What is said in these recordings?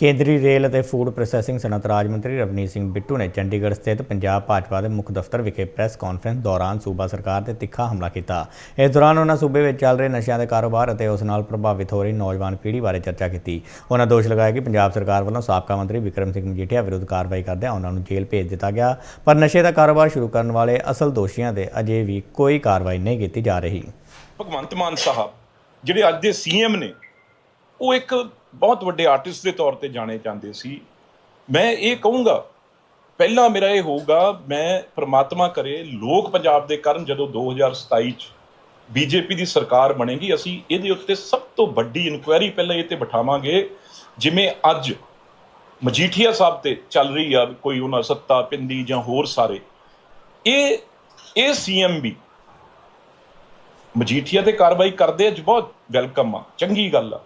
ਕੇਂਦਰੀ ਰੇਲ ਅਤੇ food processing ਸਨਅਤ ਰਾਜ ਮੰਤਰੀ ਰਵਨੀਤ ਸਿੰਘ ਬਿੱਟੂ ਨੇ ਚੰਡੀਗੜ੍ਹ ਸਥਿਤ ਪੰਜਾਬ ਭਾਜਪਾ ਦੇ ਮੁੱਖ ਦਫ਼ਤਰ ਵਿਖੇ ਪ੍ਰੈਸ ਕਾਨਫਰੰਸ ਦੌਰਾਨ ਸੂਬਾ ਸਰਕਾਰ ਤੇ ਤਿੱਖਾ ਹਮਲਾ ਕੀਤਾ। ਇਸ ਦੌਰਾਨ ਉਹਨਾਂ ਸੂਬੇ ਵਿੱਚ ਚੱਲ ਰਹੇ ਨਸ਼ਿਆਂ ਦੇ ਕਾਰੋਬਾਰ ਅਤੇ ਉਸ ਨਾਲ ਪ੍ਰਭਾਵਿਤ ਹੋ ਰਹੀ ਨੌਜਵਾਨ ਪੀੜ੍ਹੀ ਬਾਰੇ ਚਰਚਾ ਕੀਤੀ। ਉਹਨਾਂ ਦੋਸ਼ ਲਗਾਇਆ ਕਿ ਪੰਜਾਬ ਸਰਕਾਰ ਵੱਲੋਂ ਸਾਬਕਾ ਮੰਤਰੀ ਵਿਕਰਮ ਸਿੰਘ ਮਜੀਠੀਆ ਵਿਰੁੱਧ ਕਾਰਵਾਈ ਕਰਦਿਆਂ ਉਹਨਾਂ ਨੂੰ ਜੇਲ੍ਹ ਭੇਜ ਦਿੱਤਾ ਗਿਆ, ਪਰ ਨਸ਼ੇ ਦਾ ਕਾਰੋਬਾਰ ਸ਼ੁਰੂ ਕਰਨ ਵਾਲੇ ਅਸਲ ਦੋਸ਼ੀਆਂ ਤੇ ਅਜੇ ਵੀ ਕੋਈ ਕਾਰਵਾਈ ਨਹੀਂ ਕੀਤੀ ਜਾ ਰਹੀ। ਭਗਵੰਤ ਮਾਨ ਸਾਹਿਬ, ਜਿਹੜੇ ਅੱਜ ਦੇ ਸੀਐਮ ਨੇ, ਉਹ ਇੱਕ ਬਹੁਤ ਵੱਡੇ ਆਰਟਿਸਟ ਦੇ ਤੌਰ ਤੇ ਜਾਣੇ ਜਾਂਦੇ ਸੀ। ਮੈਂ ਇਹ ਕਹੂੰਗਾ, ਪਹਿਲਾਂ ਮੇਰਾ ਇਹ ਹੋਊਗਾ, ਮੈਂ ਪ੍ਰਮਾਤਮਾ ਕਰੇ, ਲੋਕ ਪੰਜਾਬ ਦੇ ਕਰਨ ਜਦੋਂ 2027 ਚ ਬੀਜੇਪੀ ਦੀ ਸਰਕਾਰ ਬਣੇਗੀ, ਅਸੀਂ ਇਹਦੇ ਉੱਤੇ ਸਭ ਤੋਂ ਵੱਡੀ ਇਨਕੁਆਇਰੀ ਪਹਿਲਾਂ ਇਹ ਤੇ ਬਿਠਾਵਾਂਗੇ, ਜਿਵੇਂ ਅੱਜ ਮਜੀਠੀਆ ਸਾਹਿਬ ਤੇ ਚੱਲ ਰਹੀ ਆ, ਕੋਈ ਉਹਨਾਂ ਸੱਤਾ ਪਿੰਦੀ ਜਾਂ ਹੋਰ ਸਾਰੇ, ਇਹ ਇਹ ਸੀਐਮ ਵੀ ਮਜੀਠੀਆ ਤੇ ਕਾਰਵਾਈ ਕਰਦੇ ਅੱਜ ਬਹੁਤ ਵੈਲਕਮ ਆ, ਚੰਗੀ ਗੱਲ ਆ।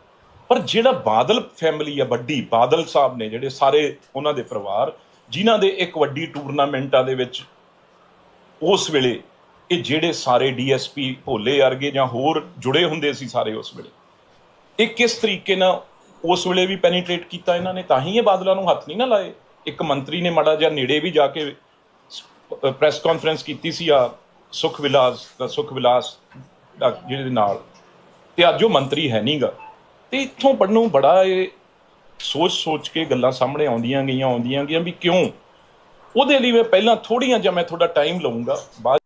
ਪਰ ਜਿਹੜਾ ਬਾਦਲ ਫੈਮਿਲੀ ਆ, ਵੱਡੀ ਬਾਦਲ ਸਾਹਿਬ ਨੇ ਜਿਹੜੇ ਸਾਰੇ ਉਹਨਾਂ ਦੇ ਪਰਿਵਾਰ, ਜਿਨ੍ਹਾਂ ਦੇ ਇੱਕ ਵੱਡੀ ਟੂਰਨਾਮੈਂਟਾਂ ਦੇ ਵਿੱਚ, ਉਸ ਵੇਲੇ ਇਹ ਜਿਹੜੇ ਸਾਰੇ ਡੀਐਸਪੀ ਭੋਲੇ ਵਰਗੇ ਜਾਂ ਹੋਰ ਜੁੜੇ ਹੁੰਦੇ ਸੀ ਸਾਰੇ ਉਸ ਵੇਲੇ, ਇਹ ਕਿਸ ਤਰੀਕੇ ਨਾਲ ਉਸ ਵੇਲੇ ਵੀ ਪੈਨੀਟ੍ਰੇਟ ਕੀਤਾ ਇਹਨਾਂ ਨੇ? ਤਾਂ ਹੀ ਇਹ ਬਾਦਲਾਂ ਨੂੰ ਹੱਥ ਨਹੀਂ ਨਾ ਲਾਏ। ਇੱਕ ਮੰਤਰੀ ਨੇ ਮਾੜਾ ਜਿਹਾ ਨੇੜੇ ਵੀ ਜਾ ਕੇ ਪ੍ਰੈਸ ਕਾਨਫਰੰਸ ਕੀਤੀ ਸੀ ਆ ਸੁਖ ਵਿਲਾਸ ਦਾ ਸੁਖ ਵਿਲਾਸ ਦਾ ਜਿਹਦੇ ਨਾਲ। ਤੇ ਅੱਜ ਉਹ ਮੰਤਰੀ ਹੈ ਨਹੀਂਗਾ ਤੇ ਇੱਥੋਂ ਪੜਨੋਂ ਬੜਾ ਇਹ ਸੋਚ ਸੋਚ ਕੇ ਗੱਲਾਂ ਸਾਹਮਣੇ ਆਉਂਦੀਆਂ ਗਈਆਂ ਆਉਂਦੀਆਂ ਗਈਆਂ ਵੀ ਕਿਉਂ? ਉਹਦੇ ਲਈ ਮੈਂ ਪਹਿਲਾਂ ਥੋੜੀਆਂ ਜਿਹਾ ਮੈਂ ਤੁਹਾਡਾ ਟਾਈਮ ਲਵਾਂਗਾ ਬਾਅਦ